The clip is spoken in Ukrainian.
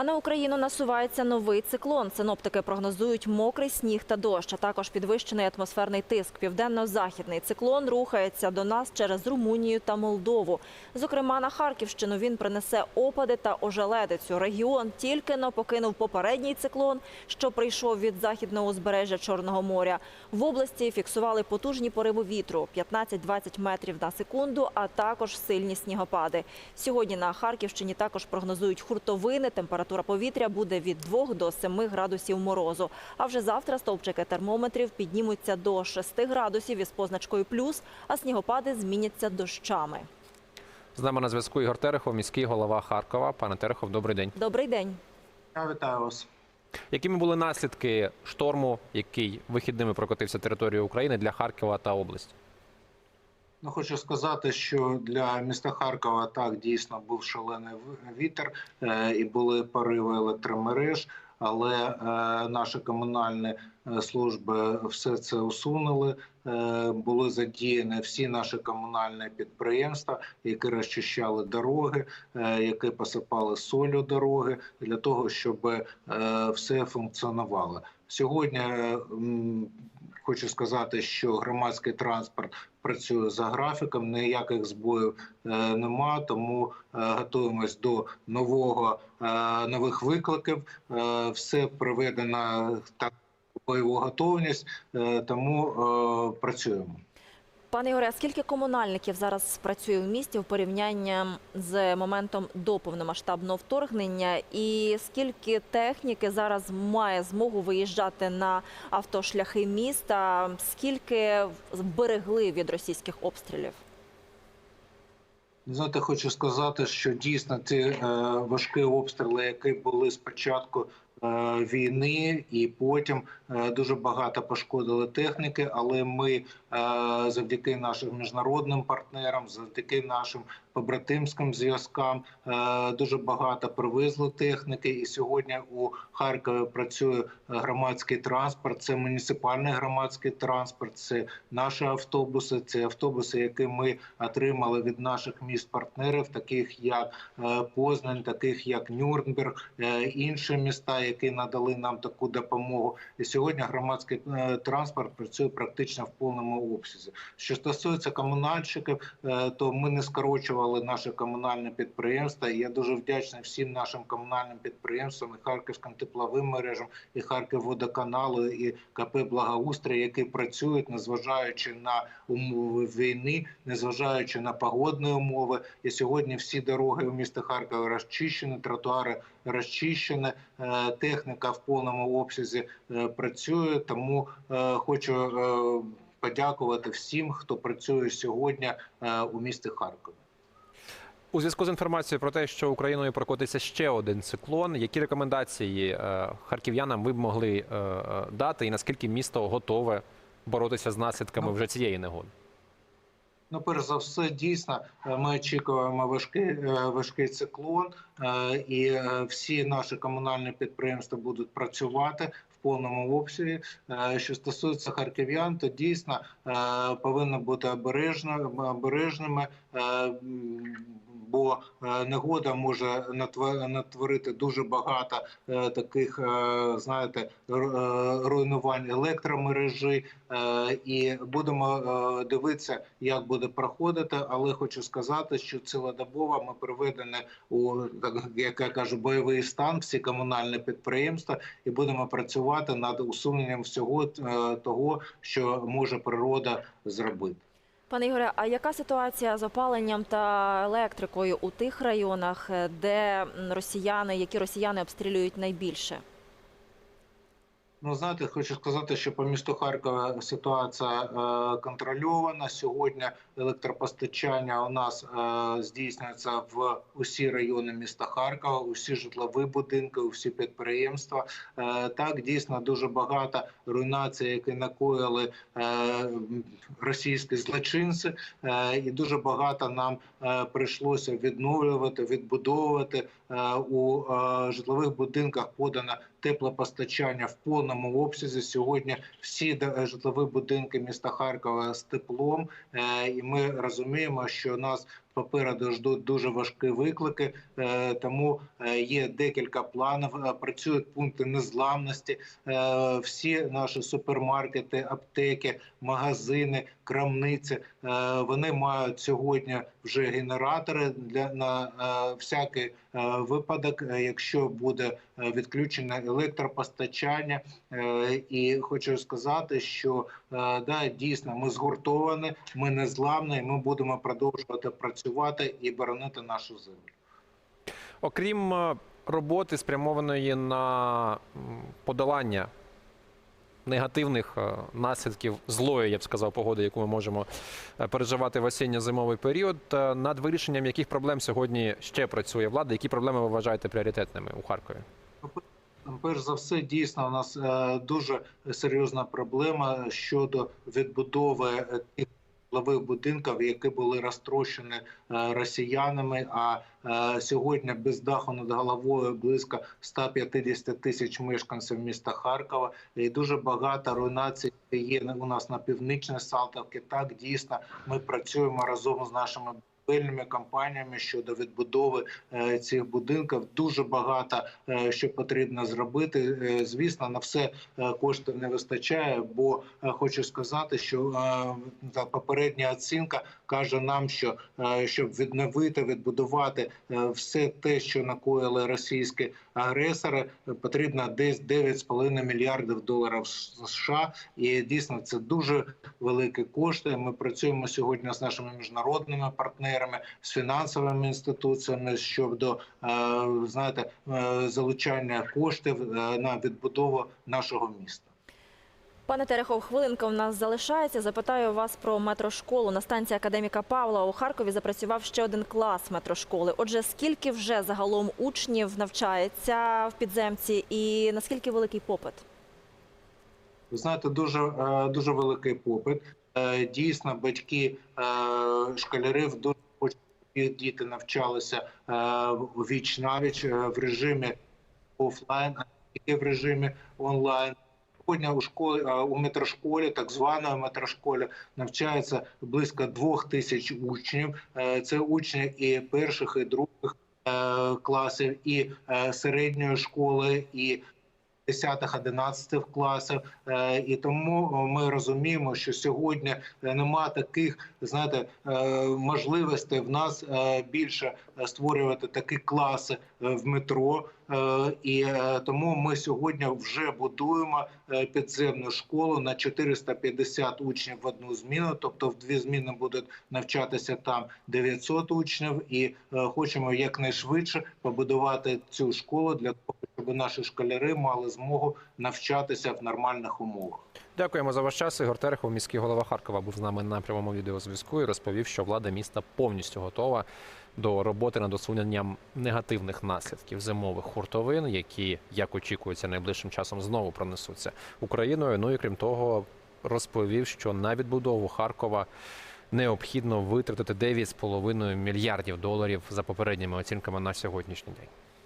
А на Україну насувається новий циклон. Синоптики прогнозують мокрий сніг та дощ, а також підвищений атмосферний тиск. Південно-західний циклон рухається до нас через Румунію та Молдову. Зокрема, на Харківщину він принесе опади та ожеледицю. Регіон тільки но покинув попередній циклон, що прийшов від західного узбережжя Чорного моря. В області фіксували потужні пориви вітру 15-20 метрів на секунду, а також сильні снігопади. Сьогодні на Харківщині також прогнозують хуртовини. Температура повітря буде від 2 до 7 градусів морозу. А вже завтра стовпчики термометрів піднімуться до 6 градусів із позначкою плюс, а снігопади зміняться дощами. З нами на зв'язку Ігор Терехов, міський голова Харкова. Пане Терехов, добрий день. Добрий день. Я вітаю вас. Якими були наслідки шторму, який вихідними прокотився територією України для Харкова та області? Ну, хочу сказати, що для міста Харкова так дійсно був шалений вітер е, і були пориви електромереж, але е, наші комунальні е, служби все це усунули. Були задіяні всі наші комунальні підприємства, які розчищали дороги, які посипали солью дороги для того, щоб все функціонувало. Сьогодні хочу сказати, що громадський транспорт працює за графіком, ніяких збоїв е, нема, тому е, готуємось до нового е, нових викликів. Е, Все проведено так бойову готовність, е, тому е, працюємо. Пане Ігоре, а скільки комунальників зараз працює в місті в порівнянні з моментом до повномасштабного вторгнення, і скільки техніки зараз має змогу виїжджати на автошляхи міста? Скільки зберегли від російських обстрілів? Знаєте, хочу сказати, що дійсно ці е, важкі обстріли, які були спочатку війни, і потім е, дуже багато пошкодили техніки. Але ми е, завдяки нашим міжнародним партнерам, завдяки нашим побратимським зв'язкам, е, дуже багато привезли техніки. І сьогодні у Харкові працює громадський транспорт. Це муніципальний громадський транспорт, це наші автобуси, це автобуси, які ми отримали від наших міст-партнерів, таких як е, Познань, таких як Нюрнберг, е, інші міста, які надали нам таку допомогу. І сьогодні громадський е, транспорт працює практично в повному обсязі. Що стосується комунальщиків, е, то ми не скорочували наші комунальні підприємства. І я дуже вдячний всім нашим комунальним підприємствам, і Харківським тепловим мережам, і Харківводоканалу, і КП Благоустрій, які працюють, незважаючи на умови війни, незважаючи на погодні умови. І сьогодні всі дороги у місті Харкова розчищені, тротуари розчищені, е, техніка в повному обсязі е, працює. Тому е, хочу подякувати всім, хто працює сьогодні у місті Харкові. У зв'язку з інформацією про те, що Україною прокотиться ще один циклон, які рекомендації харків'янам ви б могли дати, і наскільки місто готове боротися з наслідками Ну, вже цієї негоди? Ну, перш за все, дійсно, е, ми очікуємо важкий, е, важкий циклон, е, і всі наші комунальні підприємства будуть працювати в повному обсязі. Що стосується харків'ян, то дійсно повинно бути обережно, обережними, бо е, негода може натворити дуже багато е, таких, е, знаєте, руйнувань електромережі, і будемо дивитися, як буде проходити. Але хочу сказати, що цілодобово ми приведені у як я кажу, бойовий стан всі комунальні підприємства, і будемо працювати над усуненням всього того, що може природа зробити. Пане Ігоре, а яка ситуація з опаленням та електрикою у тих районах, де росіяни, які росіяни обстрілюють найбільше? Ну, знаєте, хочу сказати, що по місту Харкова ситуація е, контрольована. Сьогодні електропостачання у нас е, здійснюється в усі райони міста Харкова, усі житлові будинки, усі підприємства. Е, так дійсно дуже багато руйнацій, які накоїли е, російські злочинці, е, і дуже багато нам е, прийшлося відновлювати, відбудовувати Е, у е, житлових будинках подано теплопостачання в повному обсязі. Сьогодні всі де- житлові будинки міста Харкова з теплом, Е, і ми розуміємо, що нас попереду ждуть дуже важкі виклики. Е, Тому е, є декілька планів. Е, Працюють пункти незламності. Е, Всі наші супермаркети, аптеки, магазини, крамниці. е, Вони мають сьогодні вже генератори для на е, всякий е, випадок, е, якщо буде відключене електропостачання. І хочу сказати, що да, дійсно ми згуртовані, ми незламні, і ми будемо продовжувати працювати і боронити нашу землю. Окрім роботи, спрямованої на подолання негативних е, наслідків злої, я б сказав, погоди, яку ми можемо е, переживати в осінньо-зимовий період, е, над вирішенням яких проблем сьогодні ще працює влада? Які проблеми ви вважаєте пріоритетними у Харкові? Перш за все, дійсно, у нас дуже серйозна проблема щодо відбудови тих житлових будинків, які були розтрощені е, росіянами. А е, сьогодні без даху над головою близько 150 тисяч мешканців міста Харкова. І дуже багато руйнацій є у нас на північній Салтовці. Так дійсно ми працюємо разом з нашими будівельними компаніями щодо відбудови е, цих будинків. Дуже багато е, що потрібно зробити. Е, Звісно, на все кошти не вистачає, бо хочу сказати, що попередня оцінка каже нам, що щоб відновити, відбудувати все те, що накоїли російські агресори, е, потрібно десь 9,5 мільярдів доларів США. І дійсно це дуже великі кошти. Ми працюємо сьогодні з нашими міжнародними партнерами, з фінансовими інституціями щодо е, знаєте е, залучання коштів е, на відбудову нашого міста. Пане Терехов, хвилинка у нас залишається. Запитаю вас про метрошколу. На станції академіка Павла у Харкові запрацював ще один клас метрошколи. Отже, скільки вже загалом учнів навчається в підземці, і наскільки великий попит? Ви знаєте, дуже е, дуже великий попит. Е, Дійсно, батьки е, школярів дуже хочуть, діти навчалися віч навіч в режимі офлайн, а в режимі онлайн. Сьогодні у школі у метрошколі, так званої метрошколі, навчається близько двох тисяч учнів. Е, Це учні і перших, і других е, класів, і е, середньої школи, і 10-11 класів, Е, і тому ми розуміємо, що сьогодні е, нема таких, знаєте, е, можливостей в нас більше створювати такі класи в метро. І тому ми сьогодні вже будуємо підземну школу на 450 учнів в одну зміну. Тобто в дві зміни будуть навчатися там 900 учнів, і хочемо якнайшвидше побудувати цю школу для того, щоб наші школяри мали змогу навчатися в нормальних умовах. Дякуємо за ваш час. Ігор Терехов, міський голова Харкова, був з нами на прямому відеозв'язку і розповів, що влада міста повністю готова до роботи над усуненням негативних наслідків зимових хуртовин, які, як очікується, найближчим часом знову пронесуться Україною. Ну і крім того, розповів, що на відбудову Харкова необхідно витратити 9,5 мільярдів доларів за попередніми оцінками на сьогоднішній день.